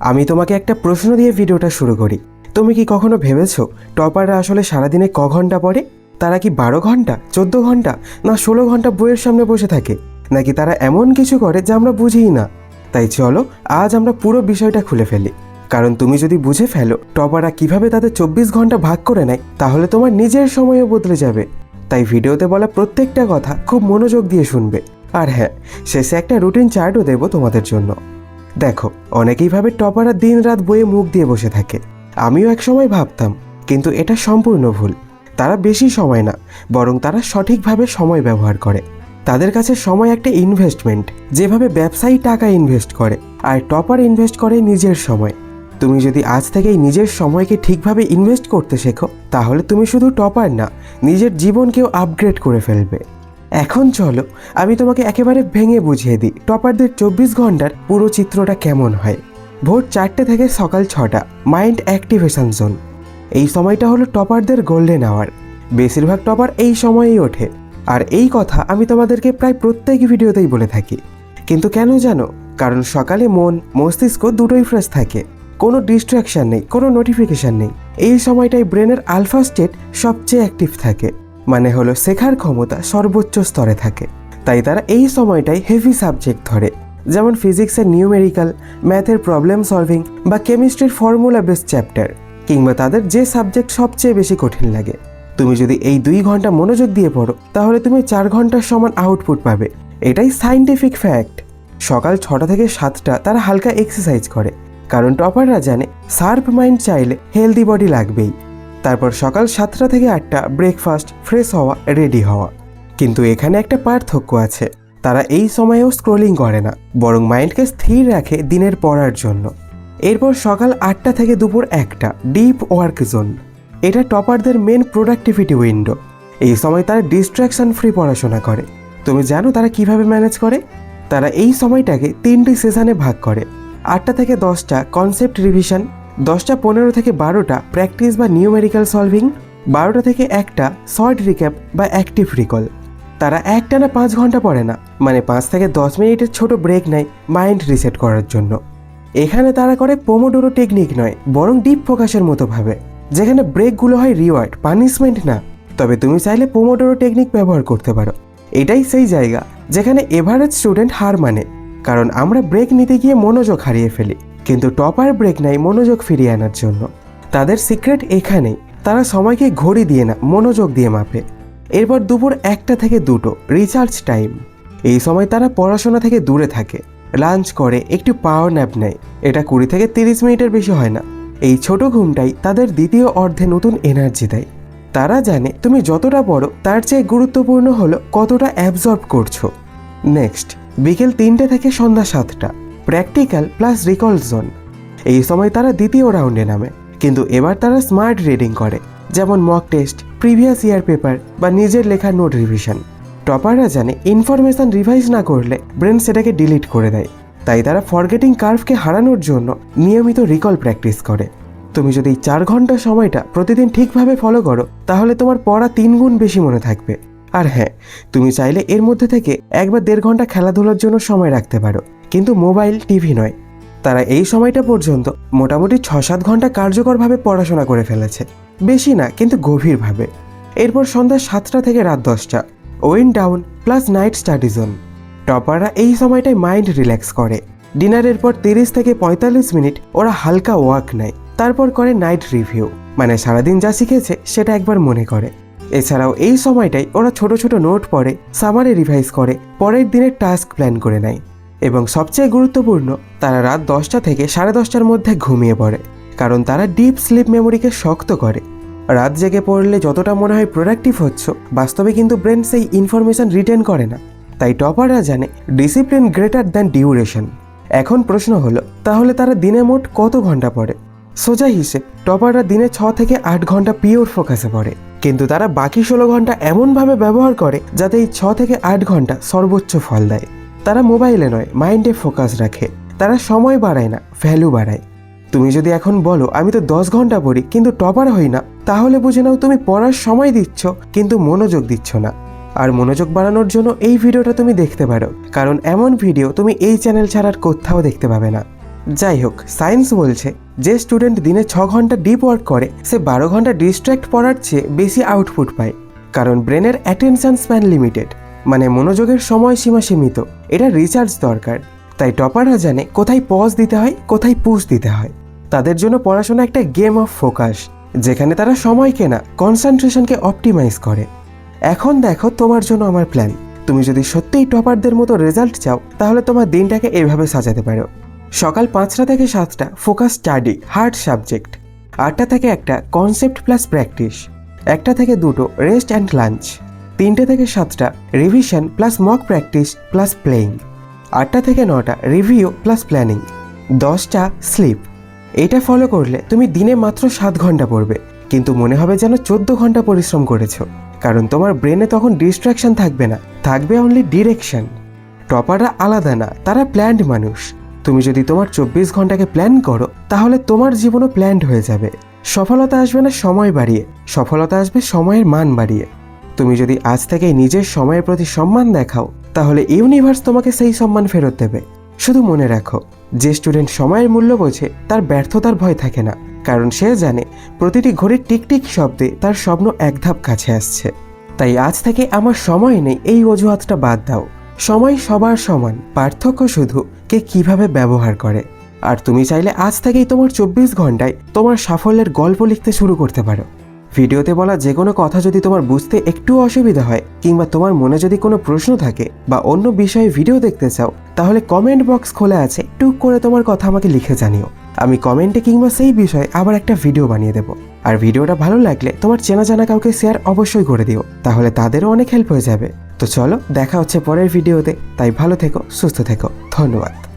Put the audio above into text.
আমি তোমাকে একটা প্রশ্ন দিয়ে ভিডিওটা শুরু করি। তুমি কি কখনো ভেবেছো টপাররা আসলে সারাদিনে ক ঘণ্টা পড়ে? তারা কি বারো ঘণ্টা, চোদ্দ ঘণ্টা, না ষোলো ঘণ্টা বইয়ের সামনে বসে থাকে? নাকি তারা এমন কিছু করে যা আমরা বুঝিই না? তাই চলো, আজ আমরা পুরো বিষয়টা খুলে ফেলি। কারণ তুমি যদি বুঝে ফেলো টপাররা কীভাবে তাদের চব্বিশ ঘণ্টা ভাগ করে নেয়, তাহলে তোমার নিজের সময়ও বদলে যাবে। তাই ভিডিওতে বলা প্রত্যেকটা কথা খুব মনোযোগ দিয়ে শুনবে। আর হ্যাঁ শেষে একটা রুটিন চার্টও দেবো তোমাদের জন্য। দেখো, অনেকেই ভাবে টপাররা দিন রাত বইয়ে মুখ দিয়ে বসে থাকে। আমিও এক সময় ভাবতাম, কিন্তু এটা সম্পূর্ণ ভুল। তারা বেশি সময় না, বরং তারা সঠিকভাবে সময় ব্যবহার করে। তাদের কাছে সময় একটা ইনভেস্টমেন্ট যেভাবে ব্যবসায়ী টাকা ইনভেস্ট করে, আর টপার ইনভেস্ট করে নিজের সময়। তুমি যদি আজ থেকেই নিজের সময়কে ঠিকভাবে ইনভেস্ট করতে শেখো, তাহলে তুমি শুধু টপার না, নিজের জীবনকেও আপগ্রেড করে ফেলবে। এখন চলো, আমি তোমাকে একেবারে ভেঙে বুঝিয়ে দিই। টপারদের চব্বিশ ঘণ্টার পুরো চিত্রটা কেমন হয়? ভোর চারটে থেকে সকাল ছটা, মাইন্ড অ্যাক্টিভেশন জোন। এই সময়টা হলো টপারদের গোল্ডেন আওয়ার। বেশিরভাগ টপার এই সময়েই ওঠে। আর এই কথা আমি তোমাদেরকে প্রায় প্রত্যেক ভিডিওতেই বলে থাকি। কিন্তু কেন জানো? কারণ সকালে মন, মস্তিষ্ক দুটোই ফ্রেশ থাকে। কোনো ডিস্ট্রাকশন নেই, কোনো নোটিফিকেশান নেই। এই সময়টাই ব্রেনের আলফা স্টেট সবচেয়ে অ্যাক্টিভ থাকে। মানে হলো শেখার ক্ষমতা সর্বোচ্চ স্তরে থাকে। তাই তারা এই সময়টাই হেভি সাবজেক্ট ধরে। যেমন ফিজিক্সের নিউমেরিক্যাল ম্যাথের প্রবলেম সলভিং বা কেমিস্ট্রির ফর্মুলা বেস চ্যাপ্টার কিংবা তাদের যে সাবজেক্ট সবচেয়ে বেশি কঠিন লাগে। তুমি যদি এই দুই ঘণ্টা মনোযোগ দিয়ে পড়ো, তাহলে তুমি চার ঘণ্টার সমান আউটপুট পাবে। এটাই সাইন্টিফিক ফ্যাক্ট সকাল ছটা থেকে সাতটা তারা হালকা এক্সারসাইজ করে, কারণ টপাররা জানে শার্প মাইন্ড চাইলে হেলদি বডি লাগবেই। তারপর সকাল সাতটা থেকে আটটা ব্রেকফাস্ট ফ্রেশ হওয়া রেডি হওয়া। কিন্তু এখানে একটা পার্থক্য আছে। তারা এই সময়েও স্ক্রোলিং করে না, বরং মাইন্ডকে স্থির রাখে দিনের পড়ার জন্য। এরপর সকাল আটটা থেকে দুপুর একটা ডিপ ওয়ার্ক জোন এটা টপারদের মেন প্রোডাক্টিভিটি উইন্ডো এই সময় তারা ডিস্ট্রাকশন ফ্রি পড়াশোনা করে। তুমি জানো তারা কীভাবে ম্যানেজ করে? তারা এই সময়টাকে তিনটি সেশনে ভাগ করে। আটটা থেকে দশটা কনসেপ্ট রিভিশন দশটা পনেরো থেকে বারোটা প্র্যাকটিস বা নিউমেরিক্যাল সলভিং, বারোটা থেকে একটা শর্ট রিক্যাপ বা অ্যাক্টিভ রিকল। তারা একটানা পাঁচ ঘণ্টা পড়ে না মানে পাঁচ থেকে দশ মিনিটের ছোট ব্রেক নেয় মাইন্ড রিসেট করার জন্য। এখানে তারা করে পোমোডোরো টেকনিক নয়, বরং ডিপ ফোকাসের মতো ভাবে, যেখানে ব্রেকগুলো হয় রিওয়ার্ড, পানিশমেন্ট না। তবে তুমি চাইলে পোমোডোরো টেকনিক ব্যবহার করতে পারো। এটাই সেই জায়গা, যেখানে এভারেজ স্টুডেন্ট হার মানে কারণ আমরা ব্রেক নিতে গিয়ে মনোযোগ হারিয়ে ফেলি। কিন্তু টপার ব্রেক নেয় মনোযোগ ফিরিয়ে আনার জন্য। তাদের সিক্রেট এখানেই। তারা সময়কে ঘড়ি দিয়ে না, মনোযোগ দিয়ে মাপে। এরপর দুপুর একটা থেকে দুটো রিচার্জ টাইম এই সময় তারা পড়াশোনা থেকে দূরে থাকে। লাঞ্চ করে, একটু পাওয়ার ন্যাপ নেয়। এটা কুড়ি থেকে তিরিশ মিনিটের বেশি হয় না। এই ছোট ঘুমটাই তাদের দ্বিতীয় অর্ধে নতুন এনার্জি দেয়। তারা জানে তুমি যতটা পড়ো, তার চেয়ে গুরুত্বপূর্ণ হলো কতটা অ্যাবজর্ব করছ। নেক্সট বিকেল তিনটে থেকে সন্ধ্যা সাতটা। প্র্যাকটিক্যাল প্লাস রিকল জোন এই সময় তারা দ্বিতীয় রাউন্ডে নামে, কিন্তু এবার তারা স্মার্ট রিডিং করে, যেমন mock test previous year paper বা নিজের লেখা নোট রিভিশন টপাররা জানে ইনফরমেশন রিভাইজ না করলে ব্রেন সেটাকে ডিলিট করে দেয়। তাই তারা ফরগেটিং কার্ভকে হারানোর জন্য নিয়মিত রিকল প্র্যাকটিস করে। তুমি যদি চার ঘণ্টা সময়টা প্রতিদিন ঠিকভাবে ফলো করো, তাহলে তোমার পড়া তিন গুণ বেশি মনে থাকবে। আর হ্যাঁ তুমি চাইলে এর মধ্যে থেকে একবার দেড় ঘণ্টা খেলাধুলার জন্য সময় রাখতে পারো। কিন্তু মোবাইল, টিভি নয়। তারা এই সময়টা পর্যন্ত মোটামুটি ছ সাত ঘণ্টা কার্যকরভাবে পড়াশোনা করে ফেলেছে। বেশি না, কিন্তু গভীরভাবে। এরপর সন্ধ্যা সাতটা থেকে রাত দশটা, wind down plus night study zone. টপাররা এই সময়টায় মাইন্ড রিল্যাক্স করে। ডিনারের পর তিরিশ থেকে পঁয়তাল্লিশ মিনিট ওরা হালকা ওয়াক নেয়। তারপর করে নাইট রিভিউ। মানে সারাদিন যা শিখেছে, সেটা একবার মনে করে। এছাড়াও এই সময়টাই ওরা ছোট ছোট নোট পড়ে, সামারে রিভাইজ করে, পরের দিনের টাস্ক প্ল্যান করে নেয়। এবং সবচেয়ে গুরুত্বপূর্ণ, তারা রাত দশটা থেকে সাড়ে দশটার মধ্যে ঘুমিয়ে পড়ে, কারণ তারা ডিপ স্লিপ মেমোরিকে শক্ত করে। রাত জেগে পড়লে যতটা মনে হয় প্রোডাক্টিভ হচ্ছ, বাস্তবে কিন্তু ব্রেন সেই ইনফরমেশন রিটেন করে না। তাই টপাররা জানে, ডিসিপ্লিন গ্রেটার দ্যান ডিউরেশন। এখন প্রশ্ন হলো, তাহলে তারা দিনে মোট কত ঘণ্টা পড়ে? সোজা হিসেব, টপাররা দিনে ছ থেকে আট ঘণ্টা পিওর ফোকাসে পড়ে। কিন্তু তারা বাকি ষোলো ঘণ্টা এমনভাবে ব্যবহার করে, যাতে এই ছ থেকে আট ঘণ্টা সর্বোচ্চ ফল দেয়। তারা মোবাইলে নয়, মাইন্ডে ফোকাস রাখে। তারা সময় বাড়ায় না ভ্যালু বাড়ায়। তুমি যদি এখন বলো, আমি তো দশ ঘণ্টা পড়ি, কিন্তু টপার হই না, তাহলে বুঝে নাও তুমি পড়ার সময় দিচ্ছ, কিন্তু মনোযোগ দিচ্ছ না। আর মনোযোগ বাড়ানোর জন্য এই ভিডিওটা তুমি দেখতে পারো, কারণ এমন ভিডিও তুমি এই চ্যানেল ছাড়ার কোথাও দেখতে পাবে না। যাই হোক সায়েন্স বলছে, যে স্টুডেন্ট দিনে ছ ঘণ্টা ডিপ ওয়ার্ক করে, সে বারো ঘণ্টা ডিস্ট্র্যাক্ট পড়ার চেয়ে বেশি আউটপুট পায়। কারণ ব্রেনের অ্যাটেনশন স্প্যান লিমিটেড মানে মনোযোগের সময়সীমা সীমিত। এটা রিচার্জ দরকার। তাই টপাররা জানে কোথায় পজ দিতে হয়, কোথায় পুশ দিতে হয়। তাদের জন্য পড়াশোনা একটা গেম অফ ফোকাস যেখানে তারা সময়কে না কনসেন্ট্রেশনকে অপটিমাইজ করে। এখন দেখো তোমার জন্য আমার প্ল্যান তুমি যদি সত্যিই টপারদের মতো রেজাল্ট চাও, তাহলে তোমার দিনটাকে এভাবে সাজাতে পারো। সকাল পাঁচটা থেকে সাতটা ফোকাস স্টাডি হার্ড সাবজেক্ট আটটা থেকে একটা কনসেপ্ট প্লাস প্র্যাকটিস একটা থেকে দুটো রেস্ট অ্যান্ড লাঞ্চ তিনটে থেকে সাতটা revision plus mock practice plus playing আটটা থেকে নটা রিভিউ প্লাস প্ল্যানিং দশটা স্লিপ এটা ফলো করলে তুমি দিনে মাত্র সাত ঘণ্টা পড়বে, কিন্তু মনে হবে যেন চোদ্দ ঘণ্টা পরিশ্রম করেছ, কারণ তোমার ব্রেনে তখন ডিস্ট্রাকশন থাকবে না, থাকবে অনলি ডিরেকশন টপাররা আলাদা না, তারা প্ল্যান্ড মানুষ। তুমি যদি তোমার চব্বিশ ঘন্টাকে প্ল্যান করো, তাহলে তোমার জীবনও প্ল্যান্ড হয়ে যাবে। সফলতা আসবে না সময় বাড়িয়ে, সফলতা আসবে সময়ের মান বাড়িয়ে। তুমি যদি আজ থেকে নিজের সময়ের প্রতি সম্মান দেখাও, তাহলে ইউনিভার্স তোমাকে সেই সম্মান ফেরত দেবে। শুধু মনে রাখো, যে স্টুডেন্ট সময়ের মূল্য বোঝে, তার ব্যর্থতার ভয় থাকে না, কারণ সে জানে প্রতিটি ঘড়ির টিকটিক শব্দে তার স্বপ্ন এক ধাপ কাছে আসছে। তাই আজ থেকে আমার সময় নেই, এই অজুহাতটা বাদ দাও। সময় সবার সমান, পার্থক্য শুধু কে কীভাবে ব্যবহার করে। আর তুমি চাইলে আজ থেকেই তোমার চব্বিশ ঘন্টায় তোমার সাফল্যের গল্প লিখতে শুরু করতে পারো। ভিডিওতে বলা যে কোনো কথা যদি তোমার বুঝতে একটু অসুবিধা হয়, কিংবা তোমার মনে যদি কোনো প্রশ্ন থাকে বা অন্য বিষয়ে ভিডিও দেখতে চাও, তাহলে কমেন্ট বক্স খোলা আছে। টুক করে তোমার কথা আমাকে লিখে জানিও। আমি কমেন্টে কিংবা সেই বিষয়ে আবার একটা ভিডিও বানিয়ে দেবো। আর ভিডিওটা ভালো লাগলে তোমার চেনা জানা কাউকে শেয়ার অবশ্যই করে দিও, তাহলে তাদেরও অনেক হেল্প হয়ে যাবে। তো চলো, দেখা হচ্ছে পরের ভিডিওতে তাই ভালো থেকো, সুস্থ থেকো। ধন্যবাদ।